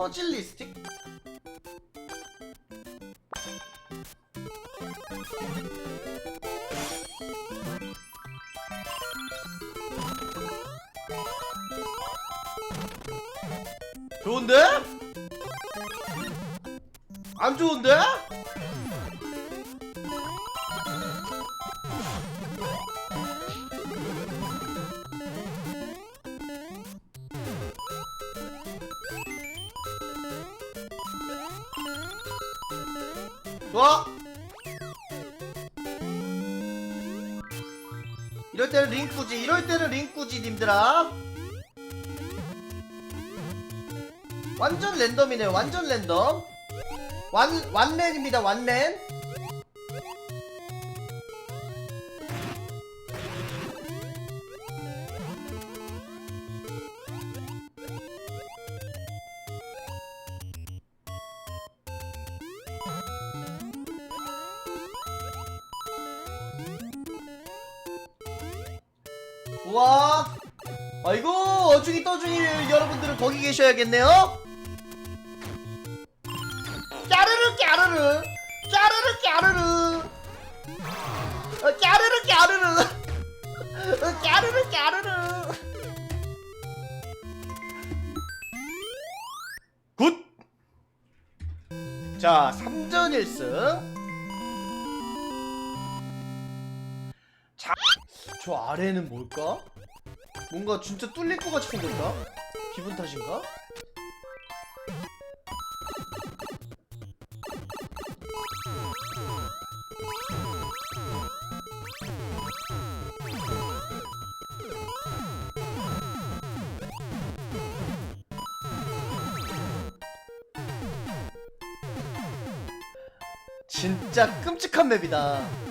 퍼즐 리스틱? 좋은데? 안 좋은데? 링꾸지, 이럴 때는 링꾸지, 님들아. 완전 랜덤이네요, 완전 랜덤. 완, 완랜입니다, 완랜. 계셔야겠네요. 까르르 까르르 까르르 까르르 어, 까르르 까르르 어, 까르르 까르르 굿! 자 3전 1승 자, 저 아래는 뭘까? 뭔가 진짜 뚫릴 것 같이 생겼다 기분 탓인가? 진짜 끔찍한 맵이다.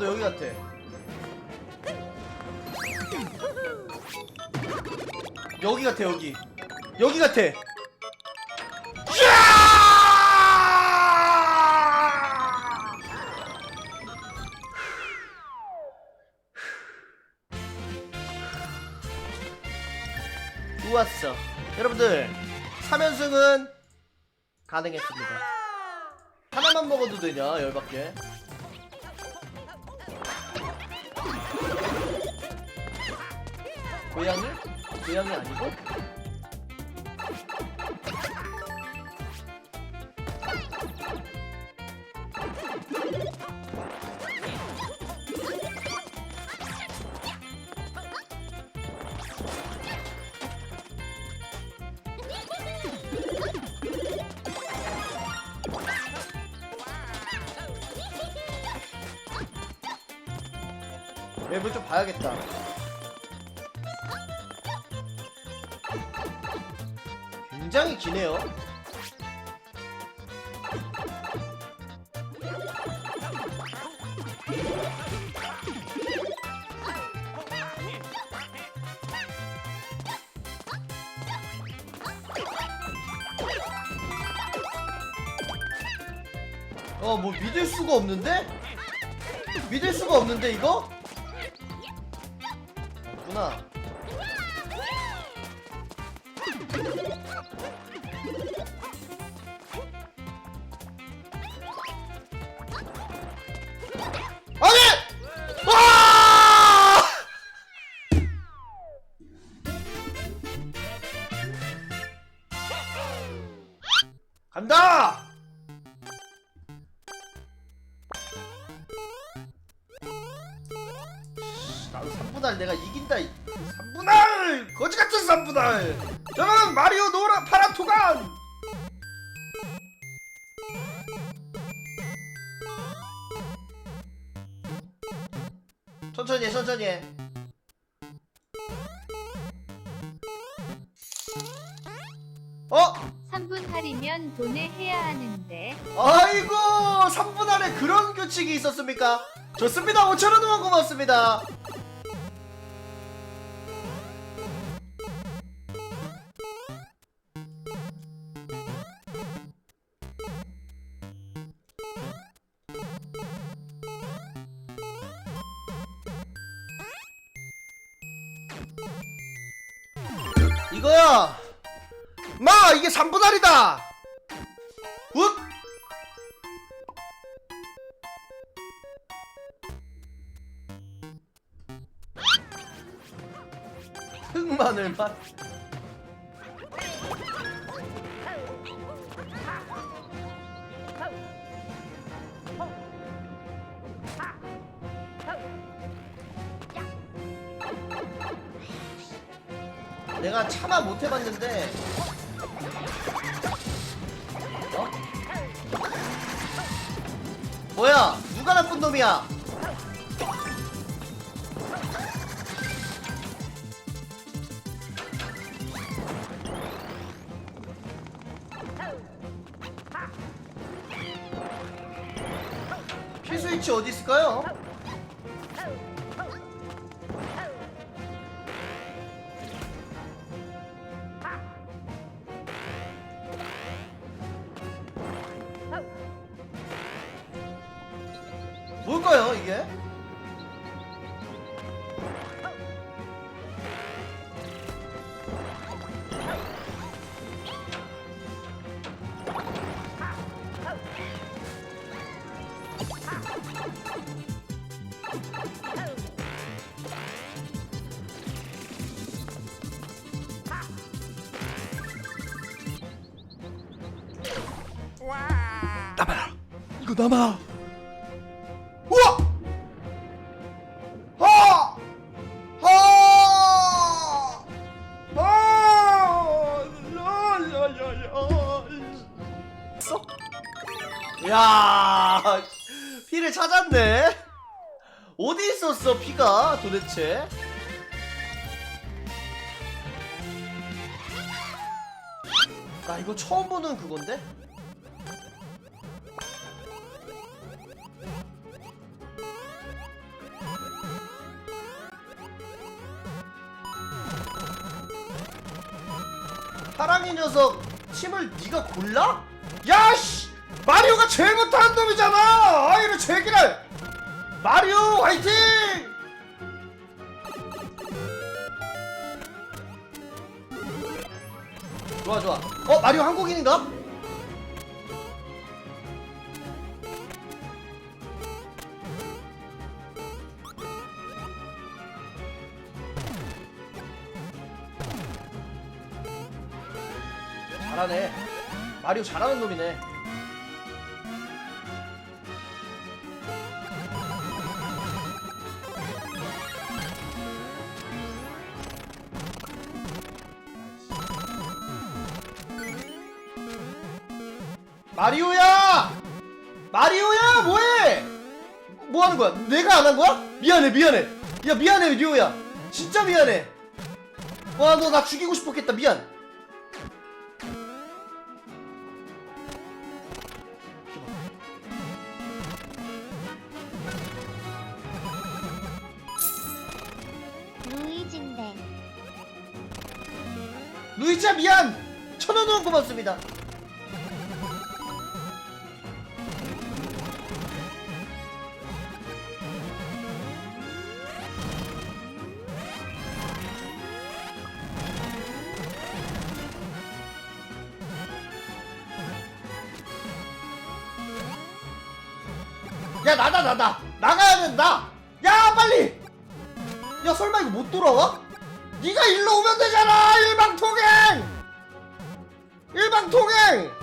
나도 여기 같아. 여기 같아 여기. 여기 같아. 야! 좋았어. 여러분들 3연승은 가능했습니다. 하나만 먹어도 되냐 열받게 고양이? 고양이 아니고? 맵을 좀 봐야겠다 어 뭐 믿을 수가 없는데? 믿을 수가 없는데 이거? 없구나 어? 3분 할이면 돈을 해야 하는데 아이고 3분 안에 그런 규칙이 있었습니까? 좋습니다 5천원 후원 고맙습니다 맛. 내가 차마 못 해봤는데. 어? 뭐야? 누가 나쁜 놈이야? 남아라. 이거 남아 도대체? 나 이거 처음 보는 그건데? 파랑이 녀석 팀을 네가 골라? 야씨! 마리오가 제일 못하는 놈이잖아! 아이를 제기를 마리오 화이팅 좋아 좋아. 어 마리오 한국인인가? 잘하네. 마리오 잘하는 놈이네 마리오야! 마리오야 뭐해? 뭐 하는 거야? 내가 안 한 거야? 미안해 미안해 야 미안해 리오야 진짜 미안해 와 너 나 죽이고 싶었겠다 미안 루이진데 루이자 미안 천원 원 고맙습니다 돌아와? 네가 일로 오면 되잖아 일방통행 일방통행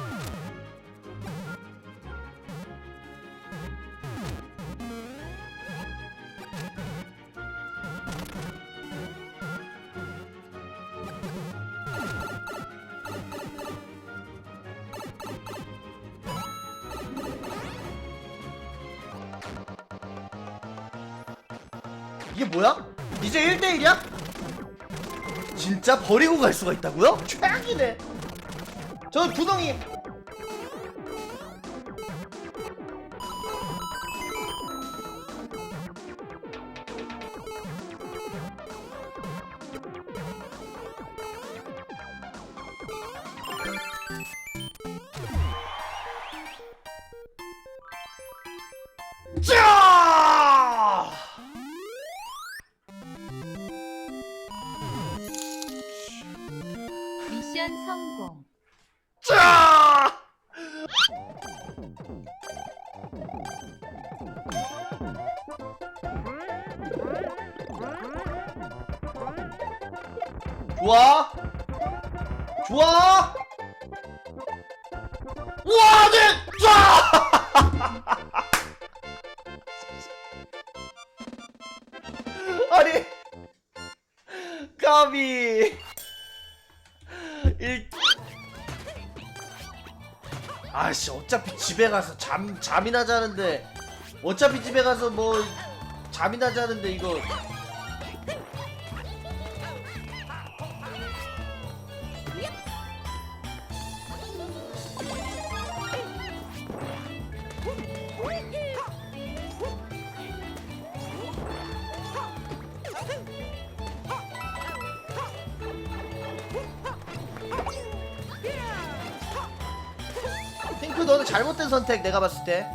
이게 뭐야? 이제 1대1이야? 진짜 버리고 갈 수가 있다고요? 최악이네 저 구덩이 좋아. 좋아. 와, 네! 집에 가서 잠 잠이나 자는데 어차피 집에 가서 뭐 잠이나 자는데 이거 핑크 너는 잘못된 선택 내가 봤을 때.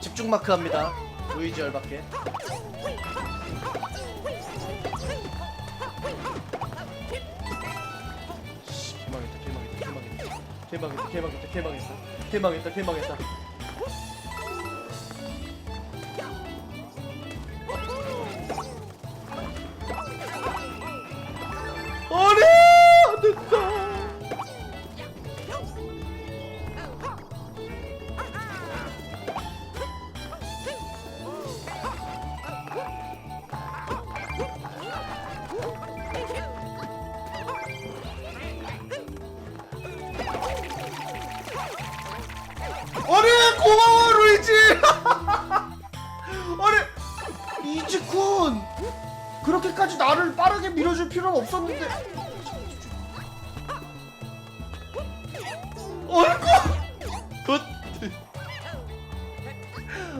집중 마크 합니다. 루이지 열받게 개망했다 개망했다. 개망했다 개망했다 필요는 없었는데 어이구 굿.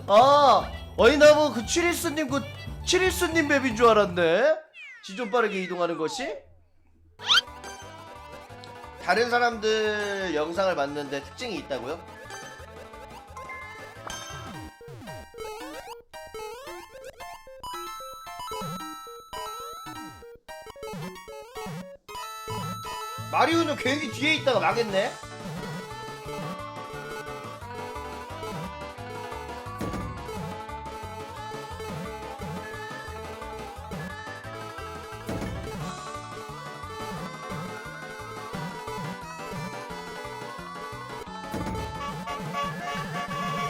아 어이나무 그 치리스님 그 치리스님 맵인 줄 알았네 지좀 빠르게 이동하는 것이 다른 사람들 영상을 봤는데 특징이 있다고요? 마리오는 괜히 뒤에 있다가 망했네.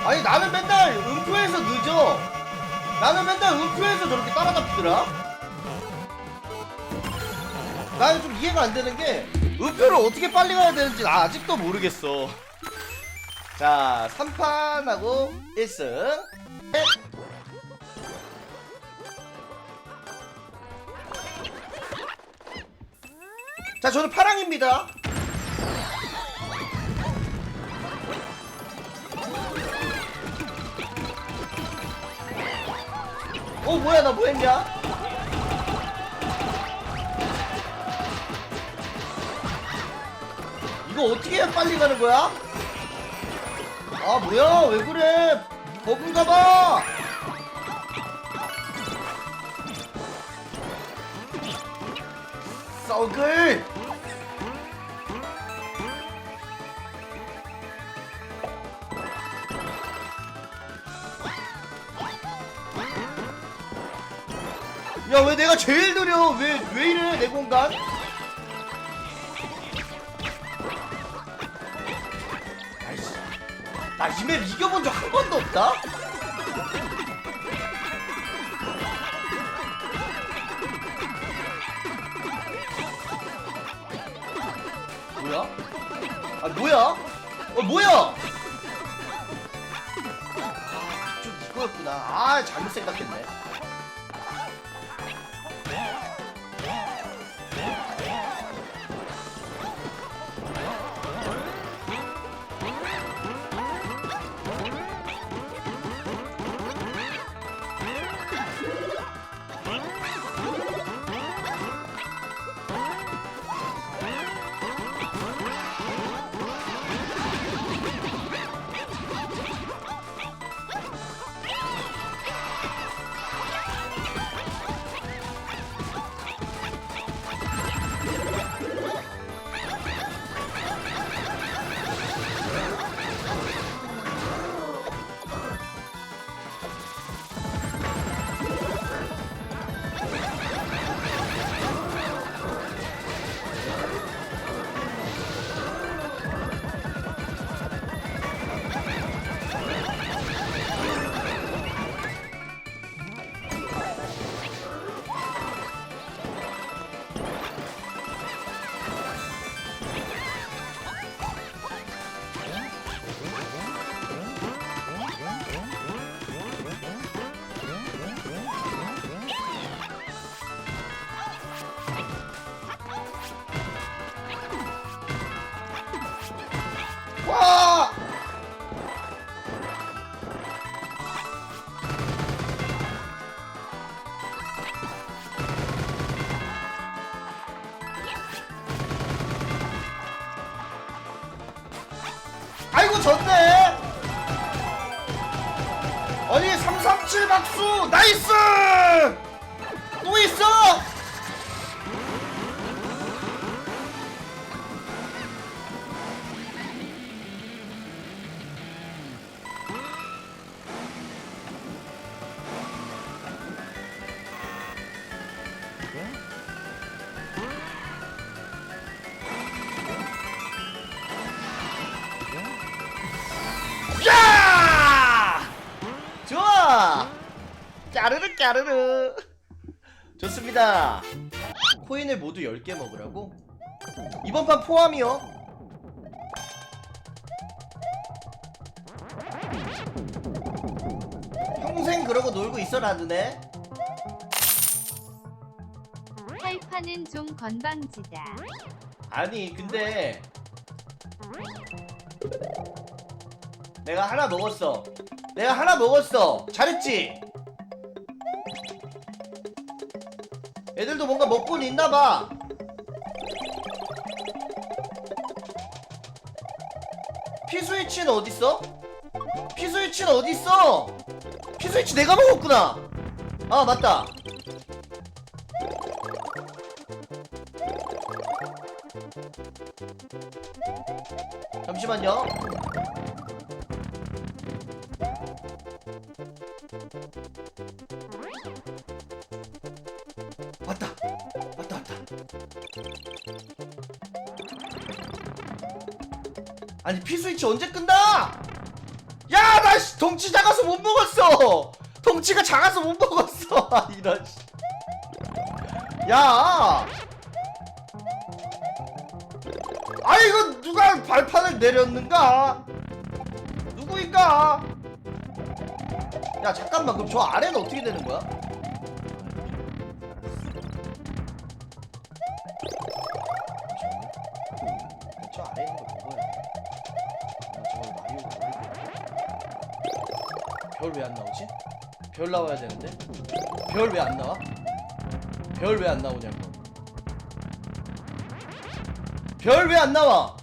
아니 나는 맨날 음표에서 늦어. 나는 맨날 음표에서 저렇게 따라잡히더라. 나는 좀 이해가 안 되는 게 음표를 어떻게 빨리 가야 되는지 나 아직도 모르겠어. 자, 3판하고 1승. 자, 저는 파랑입니다. 어, 뭐야, 나 뭐 했냐? 이거 어떻게 빨리 가는 거야? 아 뭐야? 왜 그래? 버그인가 봐! 썩을! 야왜 내가 제일 느려? 왜 왜 이래 내 공간 나 이 맵 이겨본 적 한 번도 없다? 뭐야? 아 뭐야? 어 뭐야? 아, 좀 이거였구나. 아 잘못 생각했네. 박수 나이스! 까르르. 좋습니다. 코인을 모두 10개 먹으라고? 이번 판 포함이요. 평생 그러고 놀고 있어라드네. 팔파는 좀 건방지다. 아니 근데 내가 하나 먹었어. 내가 하나 먹었어. 잘했지 애들도 뭔가 먹고는 있나봐 피스위치는 어딨어? 피스위치는 어딨어? 피스위치 내가 먹었구나 아 맞다 잠시만요. 피스위치 언제 끝나? 야, 나 씨, 덩치 작아서 못 먹었어. 덩치가 작아서 못 먹었어. 아, 이런. 씨. 야. 아 이거 누가 발판을 내렸는가? 누구인가? 야 잠깐만 그럼 저 아래는 어떻게 되는 거야? 별 나와야 되는데? 별 왜 안 나와? 별 왜 안 나오냐고. 별 왜 안 나와?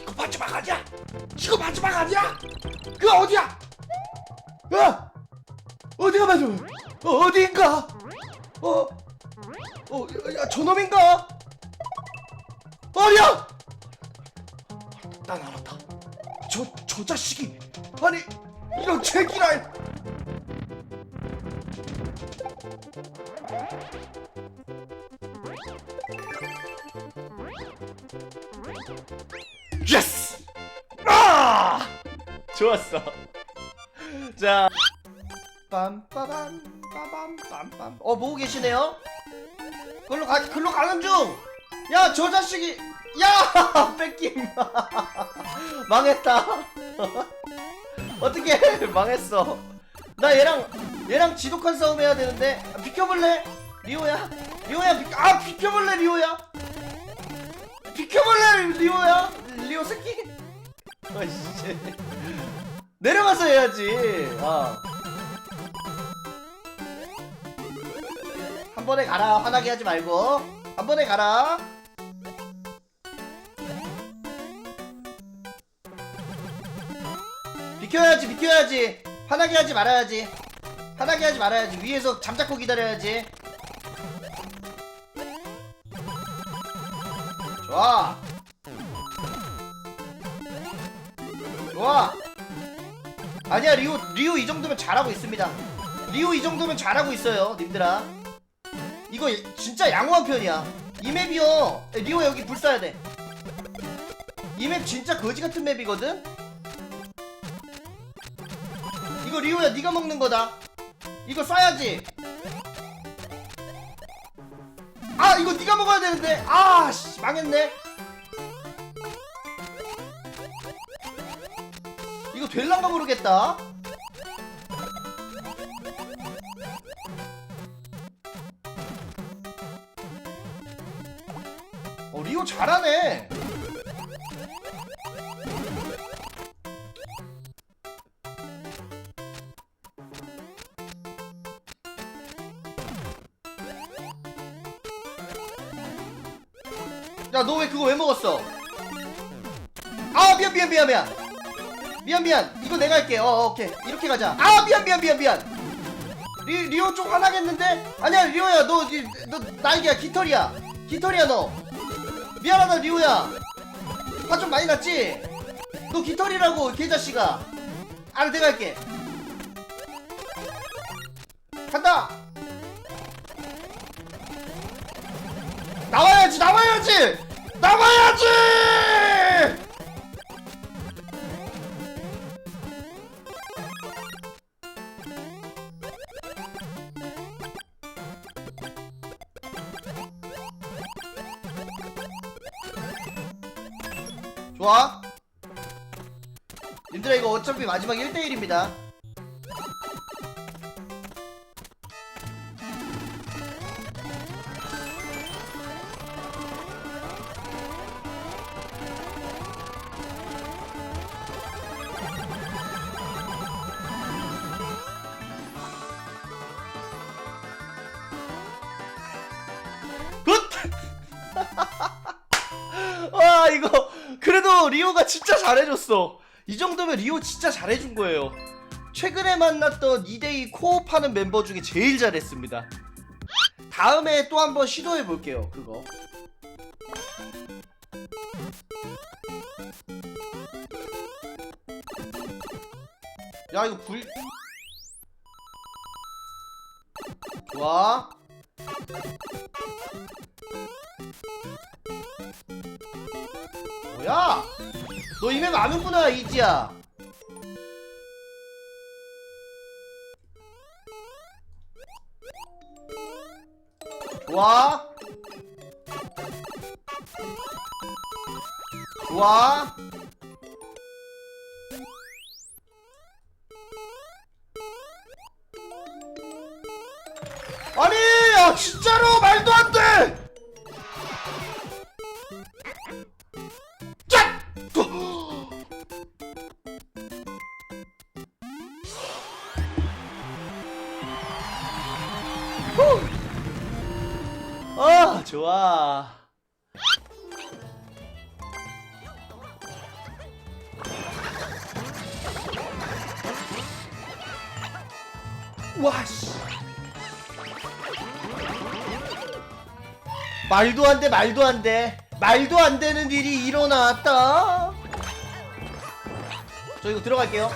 이거 마지막 아니야? 이거 마지막 아니야? 그 어디야? 야! 예스! 아! 좋았어. 자. 빰빠밤 빠밤 빰빰. 어 보고 계시네요. 글로 가 글로 가는 중. 야 저 자식이 야 뺏김. 망했다. 어떻게 망했어? 나 얘랑 얘랑 지독한 싸움 해야 되는데. 아, 비켜볼래? 리오야? 리오야 비, 아 비켜볼래 리오야? 비켜볼래 리오야? 리오 새끼? 아이씨. 내려가서 해야지. 아. 한 번에 가라. 화나게 하지 말고. 한 번에 가라. 비켜야지 비켜야지 화나게 하지 말아야지. 화나게 하지 말아야지. 위에서 잠자코 기다려야지. 좋아. 좋아. 아니야 리오 리오 이 정도면 잘하고 있습니다. 리오 이 정도면 잘하고 있어요 님들아. 이거 진짜 양호한 편이야. 이 맵이요. 리오 여기 불 쏴야 돼이 맵 진짜 거지 같은 맵이거든 이거 리오야 네가 먹는 거다. 이거 쏴야지. 아 이거 네가 먹어야 되는데. 아씨 망했네. 이거 될란가 모르겠다. 어 리오 잘하네 야 너 왜 그거 왜 먹었어? 아 미안 미안 미안 미안. 미안 미안. 이거 내가 할게. 어 어, 오케이. 이렇게 가자. 아 미안 미안 미안 미안. 리, 리오 좀 화나겠는데? 아니야 리오야. 너, 니- 너 나이기야. 깃털이야. 깃털이야 너. 미안하다 리오야. 화 좀 많이 났지? 너 깃털이라고 개자식아. 아 내가 할게 나와야지! 좋아. 님들아 이거 어차피 마지막 1대1입니다 잘해줬어. 이 정도면 리오 진짜 잘해준 거예요. 최근에 만났던 2대2 코업하는 멤버 중에 제일 잘했습니다. 다음에 또 한번 시도해 볼게요 그거. 야 이거 불 좋아 뭐야? 너 이맵 아는구나 이지야. 좋아. 좋아. 아니, 야, 진짜로 말도 안 와씨. 말도 안 돼 말도 안 돼. 말도 안 되는 일이 일어났다. 저 이거 들어갈게요.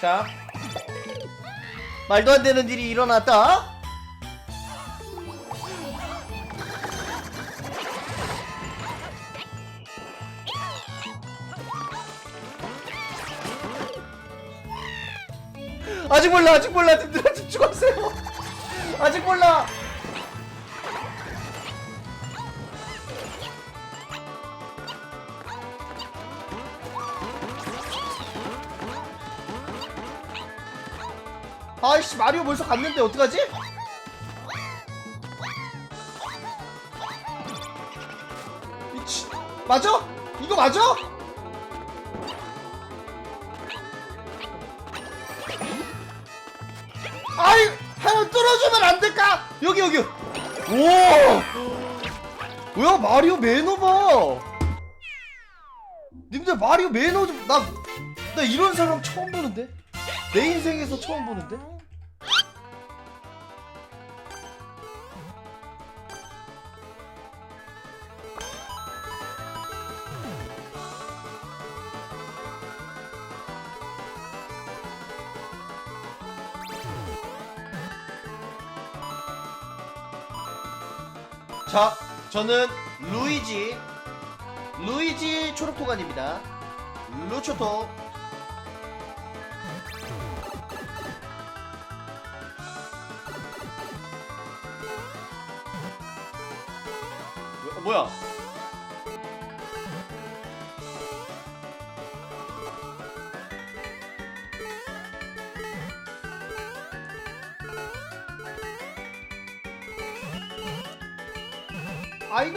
자. 말도 안 되는 일이 일어났다. 아직 몰라, 아직 몰라, 님들아 집중하세요. 아직 몰라. 아이씨 마리오 벌써 갔는데 어떡하지? 미치 맞아? 이거 맞아? 아이 하나 뚫어주면 안 될까? 여기 여기. 오! 뭐야 마리오 매너 봐. 님들 마리오 매너 좀나나 이런 사람 처음 보는데? 내 인생에서 처음 보는데 저는 루이지, 루이지 초록토관입니다. 루초토. 뭐- 뭐야? 아이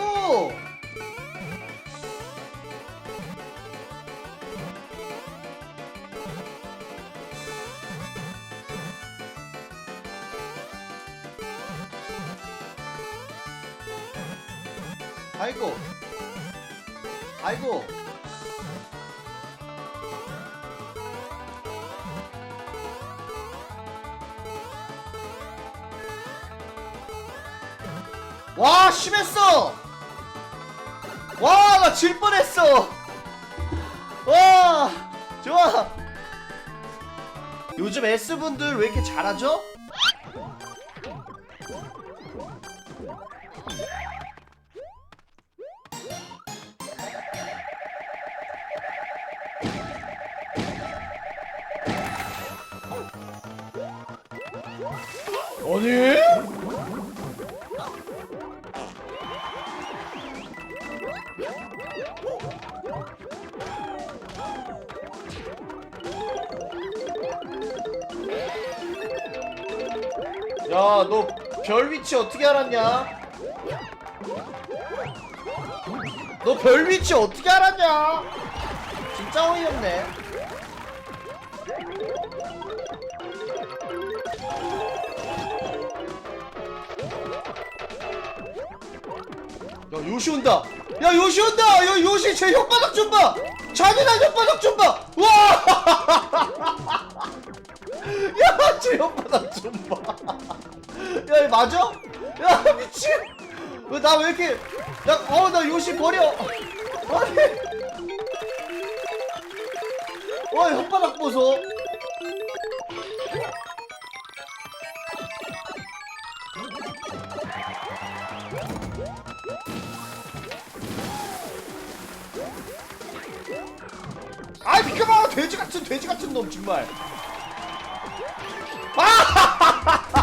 요즘 S분들 왜 이렇게 잘하죠? 위치 어떻게 알았냐? 너 별 위치 어떻게 알았냐? 진짜 어이없네. 야, 요시 온다. 야, 요시 온다. 야, 요시 제 혓바닥 좀 봐. 잔인한 혓바닥 좀 봐. 와! 야, 제 혓바닥 좀 봐. 야, 이거 맞아? 야, 미친! 나 왜 이렇게, 나, 어, 나 요시 버려! 아니! 와, 혓바닥 보소! 아이, 비켜봐! 돼지 같은, 돼지 같은 놈, 정말! 아